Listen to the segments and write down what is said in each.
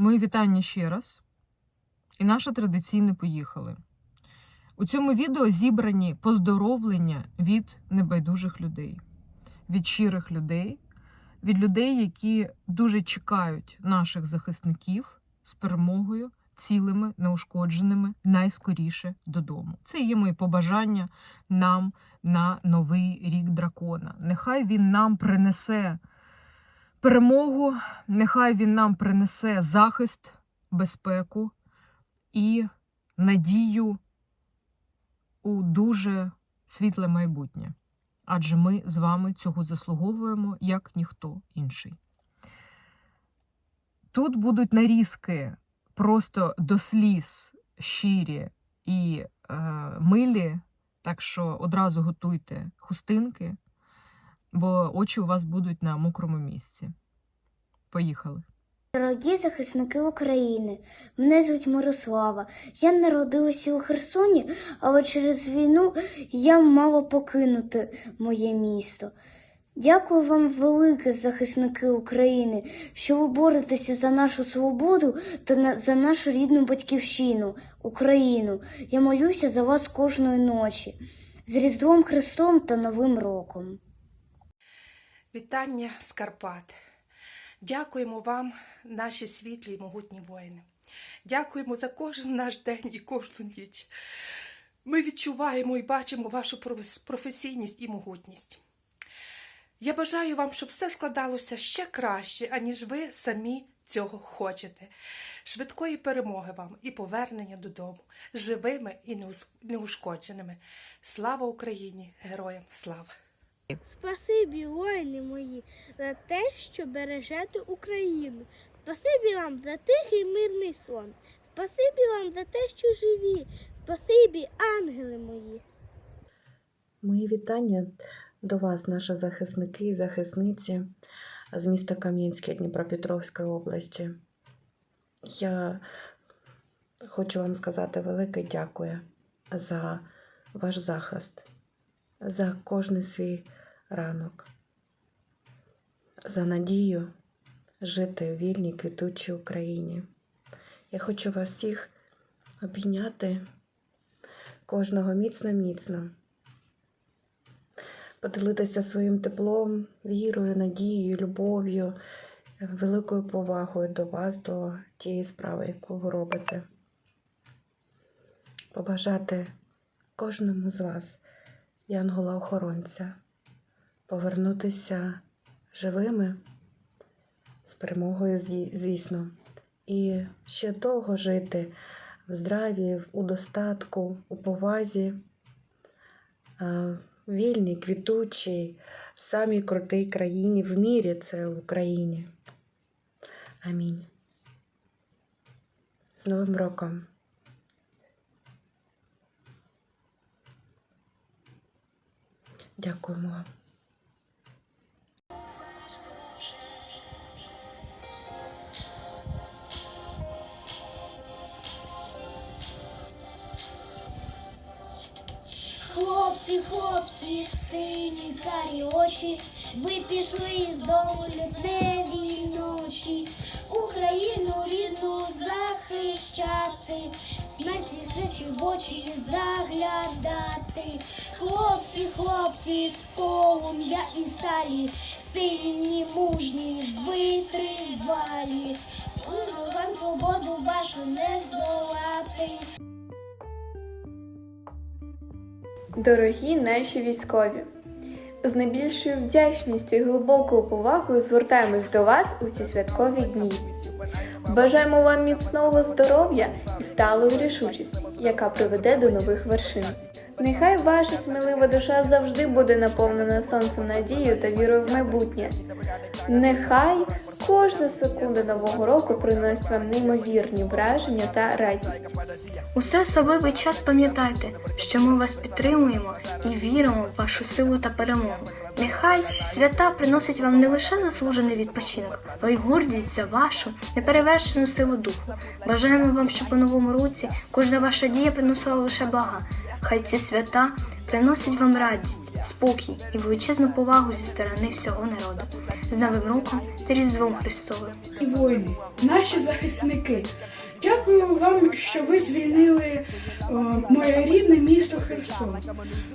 Мої вітання ще раз. І наше традиційне поїхали. У цьому відео зібрані поздоровлення від небайдужих людей, від щирих людей, від людей, які дуже чекають наших захисників з перемогою, цілими, неушкодженими, найскоріше додому. Це є мої побажання нам на новий рік дракона. Нехай він нам принесе перемогу, нехай він нам принесе захист, безпеку і надію у дуже світле майбутнє. Адже ми з вами цього заслуговуємо як ніхто інший. Тут будуть нарізки просто до сліз щирі і е, милі, так що одразу готуйте хустинки, бо очі у вас будуть на мокрому місці. Поїхали. Дорогі захисники України, мене звуть Мирослава. Я народилася у Херсоні, але через війну я мала покинути моє місто. Дякую вам велике, захисники України, що ви боретеся за нашу свободу та за нашу рідну батьківщину, Україну. Я молюся за вас кожної ночі. З Різдвом Христом та Новим роком. Вітання з Карпат. Дякуємо вам, наші світлі і могутні воїни. Дякуємо за кожен наш день і кожну ніч. Ми відчуваємо і бачимо вашу професійність і могутність. Я бажаю вам, щоб все складалося ще краще, аніж ви самі цього хочете. Швидкої перемоги вам і повернення додому, живими і неушкодженими. Слава Україні! Героям слава! Спасибі, воїни мої, за те, що бережете Україну. Спасибі вам за тихий мирний сон. Спасибі вам за те, що живі. Спасибі, ангели мої. Мої вітання до вас, наші захисники і захисниці з міста Кам'янське Дніпропетровської області. Я хочу вам сказати велике дякую за ваш захист, за кожний свій ранок, за надію жити в вільній квітучій Україні. Я хочу вас всіх обійняти, кожного міцно-міцно поділитися своїм теплом, вірою, надією, любов'ю, великою повагою до вас, до тієї справи, яку ви робите. Побажати кожному з вас, янгола-охоронця, повернутися живими з перемогою, звісно, і ще довго жити в здраві, у достатку, у повазі. вільній, квітучій, самій крутій країні в мірі це в Україні. Амінь. З Новим роком! Дякуємо вам. Хлопці, хлопці, сині карі очі, ви пішли з дому лютневій ночі, Україну рідну захищати, смерті всечі в очі заглядати. Хлопці, хлопці, з полум'я і сталі, сильні, мужні, витривалі, вам свободу вашу не здолати. Дорогі наші військові! З найбільшою вдячністю і глибокою повагою звертаємось до вас у ці святкові дні. Бажаємо вам міцного здоров'я і сталої рішучості, яка приведе до нових вершин. Нехай ваша смілива душа завжди буде наповнена сонцем надією та вірою в майбутнє. Нехай кожна секунда нового року приносить вам неймовірні враження та радість. У цей особливий час пам'ятайте, що ми вас підтримуємо і віримо в вашу силу та перемогу. Нехай свята приносять вам не лише заслужений відпочинок, але й гордість за вашу неперевершену силу духу. Бажаємо вам, щоб у новому році кожна ваша дія приносила лише блага. Хай ці свята приносять вам радість, спокій і величезну повагу зі сторони всього народу. З Новим роком та Різдвом Христовим! і воїни, наші захисники. Дякую вам, що ви звільнили е, моє рідне місто Херсон.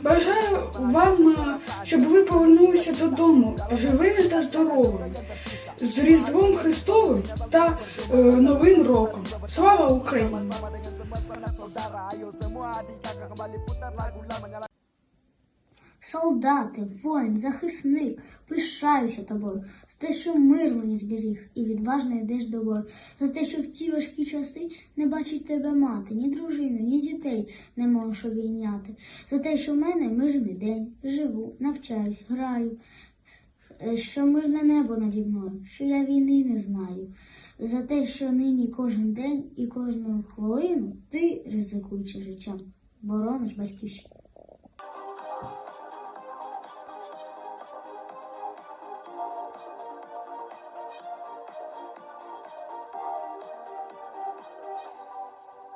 Бажаю вам, е, щоб ви повернулися додому живими та здоровими, з Різдвом Христовим та е, Новим роком. Слава Україні! Солдати, воїн, захисник, пишаюся тобою, за те, що мир мені зберіг і відважно йдеш до бою, за те, що в ці важкі часи не бачить тебе мати, ні дружину, ні дітей не можеш обійняти, за те, що в мене мирний день, живу, навчаюсь, граю, е, що мирне небо наді мною, що я війни не знаю, за те, що нині кожен день і кожну хвилину ти, ризикуючи життям, борониш батьківщину.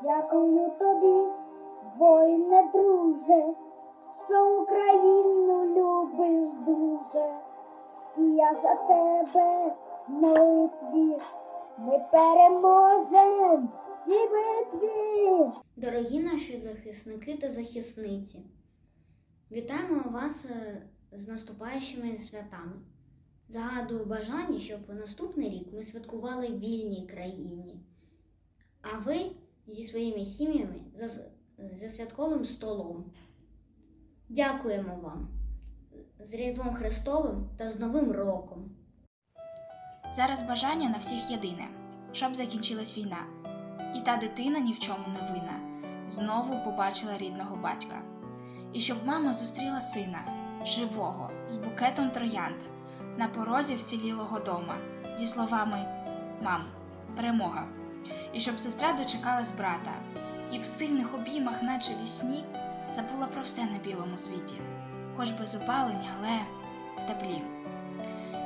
Дякую тобі, воїне друже, що Україну любиш дуже. І я за тебе молитві. Ми переможем в битві. Дорогі наші захисники та захисниці, вітаємо вас е, з наступаючими святами. Загадую бажання, щоб наступний рік ми святкували в вільній країні. А ви зі своїми сім'ями за, за святковим столом. Дякуємо вам з Різдвом Христовим та з Новим роком. Зараз бажання на всіх єдине, щоб закінчилась війна, і та дитина ні в чому не винна, знову побачила рідного батька. І щоб мама зустріла сина, живого, з букетом троянд, на порозі вцілілого дома, зі словами Мам, перемога! І щоб сестра дочекалась брата, і в сильних обіймах, наче вісні, забула про все на білому світі, хоч без опалення, але в теплі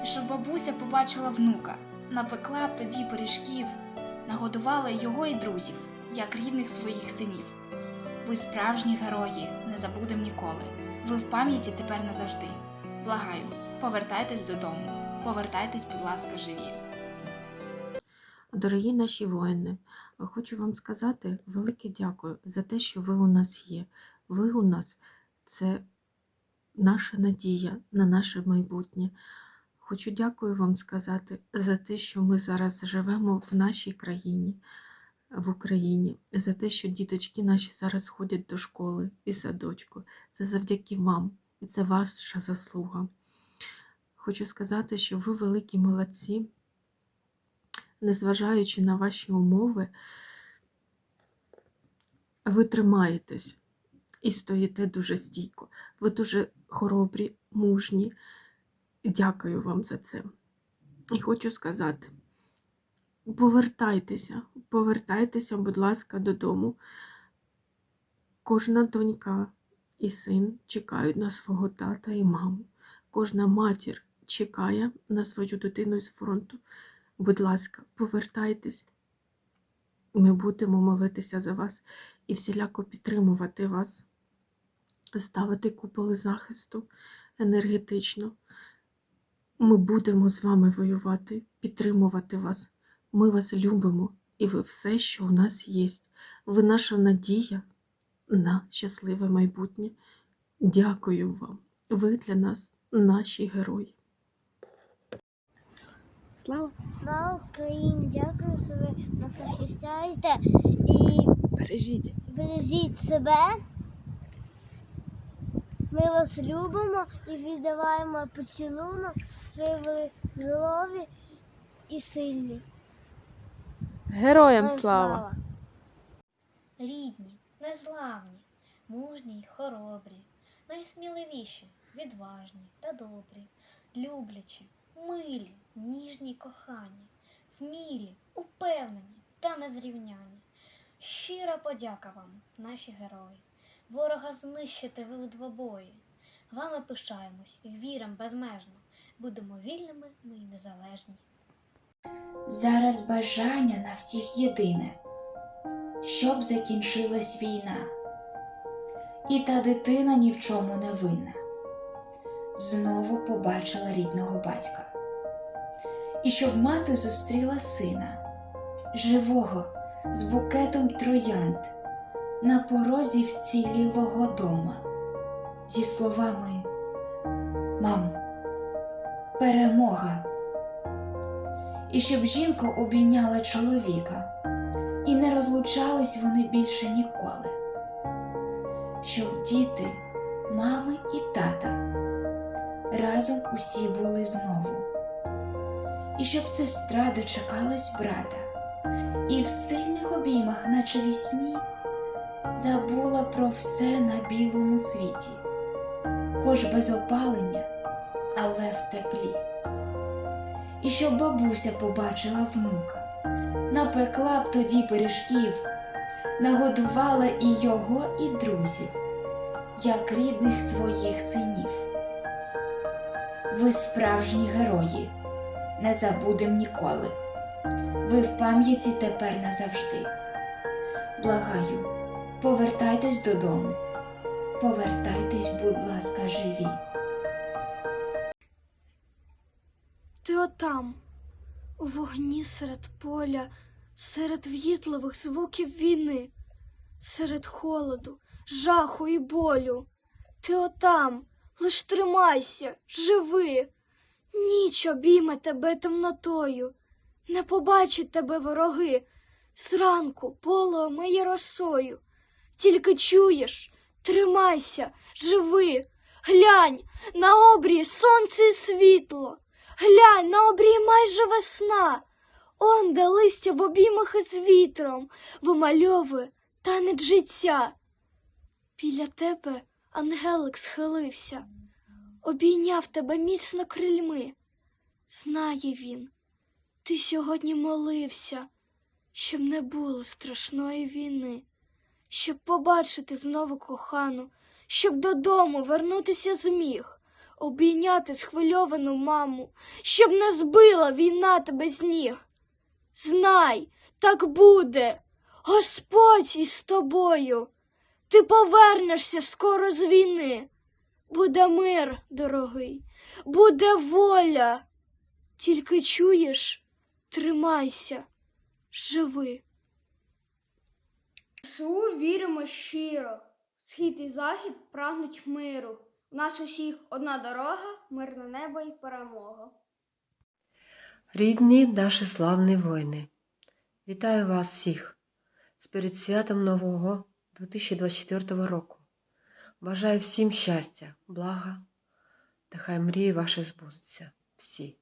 щоб бабуся побачила внука, напекла б тоді пиріжків, нагодувала його і друзів, як рідних своїх синів. Ви справжні герої, не забудем ніколи. Ви в пам'яті тепер назавжди. Благаю, повертайтесь додому, повертайтесь, будь ласка, живі. Дорогі наші воїни, хочу вам сказати велике дякую за те, що ви у нас є. Ви у нас це наша надія на наше майбутнє. Хочу дякую вам сказати за те, що ми зараз живемо в нашій країні, в Україні, за те, що діточки наші зараз ходять до школи і садочку. Це завдяки вам, і це ваша заслуга. Хочу сказати, що ви великі молодці незважаючи на ваші умови, ви тримаєтесь і стоїте дуже стійко. Ви дуже хоробрі, мужні. Дякую вам за це. І хочу сказати: повертайтеся, повертайтеся, будь ласка, додому. Кожна донька і син чекають на свого тата і маму. Кожна матір чекає на свою дитину з фронту. Будь ласка, повертайтесь. Ми будемо молитися за вас і всіляко підтримувати вас, ставити куполи захисту енергетично. Ми будемо з вами воювати, підтримувати вас. Ми вас любимо, і ви все, що у нас є. Ви наша надія на щасливе майбутнє. Дякую вам. Ви для нас наші герої. Слава! Слава Україні! Дякую, що ви нас захищаєте і Бережіть. бережіть себе. Ми вас любимо і віддаваємо поцілунок, що ви були і сильні. Героям слава! Рідні, незламні, мужні й хоробрі, найсміливіші, відважні та добрі, люблячі, милі, ніжні й кохані, вмілі, упевнені та незрівняні. Щира подяка вам, наші герої. Ворога знищите ви у двобої. Вами пишаємось і віримо безмежно. Будемо вільними ми й незалежні. Зараз бажання на всіх єдине, щоб закінчилась війна. І та дитина ні в чому не винна. Знову побачила рідного батька. І щоб мати зустріла сина, живого, з букетом троянд, на порозі вцілілого дома, зі словами Мам, перемога. І щоб жінка обійняла чоловіка, і не розлучались вони більше ніколи. Щоб діти, мами і тата разом усі були знову. І щоб сестра дочекалась брата, і в сильних обіймах, наче вісні, забула про все на білому світі, хоч без опалення, але в теплі. І щоб бабуся побачила внука, напекла б тоді пиріжків, нагодувала і його, і друзів, як рідних своїх синів. Ви справжні герої, не забудем ніколи. Ви в пам'яті тепер назавжди. Благаю, повертайтесь додому, повертайтесь, будь ласка, живі. Ти отам, у вогні серед поля, серед в'їтливих звуків війни, серед холоду, жаху і болю. Ти отам, лиш тримайся, живи. Ніч обійме тебе темнотою, не побачать тебе вороги. Зранку поломи є росою. Тільки чуєш, тримайся, живи. Глянь, на обрії сонце і світло. Глянь, на обрії майже весна. Он, де листя в обіймах із вітром вимальовує танець життя. Біля тебе ангелик схилився, обійняв тебе міцно крильми. Знає він, ти сьогодні молився, щоб не було страшної війни, щоб побачити знову кохану, щоб додому вернутися зміг обійняти схвильовану маму, щоб не збила війна тебе з ніг. Знай, так буде, Господь із тобою. Ти повернешся скоро з війни. Буде мир, дорогий, буде воля. Тільки чуєш, тримайся, живи. СУ віримо щиро. Схід і захід прагнуть миру. У нас усіх одна дорога, мирне небо і перемога. Рідні наші славні воїни, вітаю вас всіх з перед святом Нового 2024 року. Бажаю всім щастя, блага, та хай мрії ваші збудуться всі.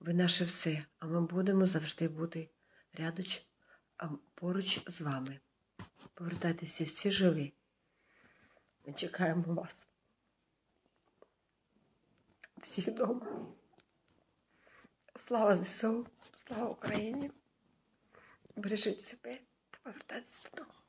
Ви наше все, а ми будемо завжди бути рядуч, поруч з вами. Повертайтеся всі живі. Ми чекаємо вас. Всіх вдома. Слава ЗСУ, слава Україні. Бережіть себе та повертайтеся додому.